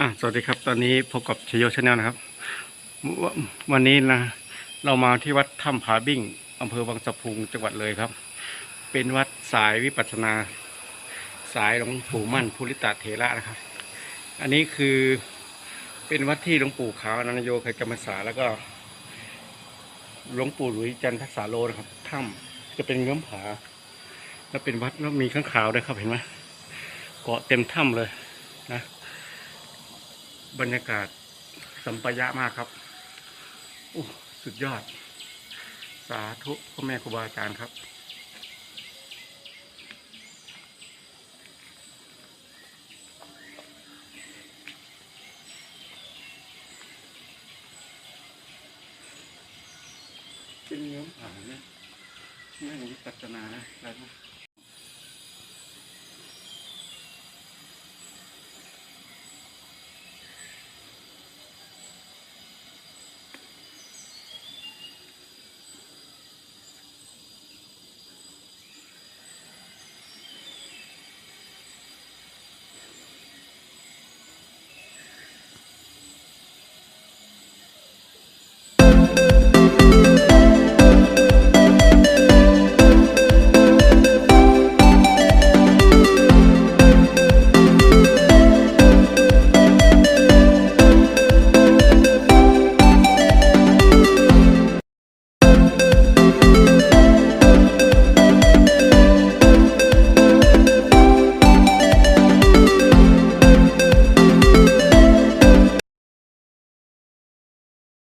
อะสวัสดีครับ ตอนนี้พบกับชโยชาแนลนะครับววันนี้นะ เรามาที่วัดถ้ำผาบิ่งอำเภอวังสะพุงจังหวัดเลยครับ เป็นวัดสายวิปัสสนา สายหลวงปู่มั่นภูริตะเถระนะครับ อันนี้คือเป็นวัดที่หลวงปู่ขาวอนันโยเคยจำพรรษาแล้วก็หลวงปู่หลุยจันทสาโลนะครับถ้ำจะเป็นเงื้อมผา แล้วเป็นวัดแล้วมีข้างขาวด้วยครับเห็นไหมเกาะเต็มถ้ำเลยนะ บรรยากาศสัมปายะมากครับโอ้สุดยอด สาธุพ่อแม่ครูบาอาจารย์ครับเป็นเนื้อผาเนี่ยนั่งวิปัสนานะแล้วนะ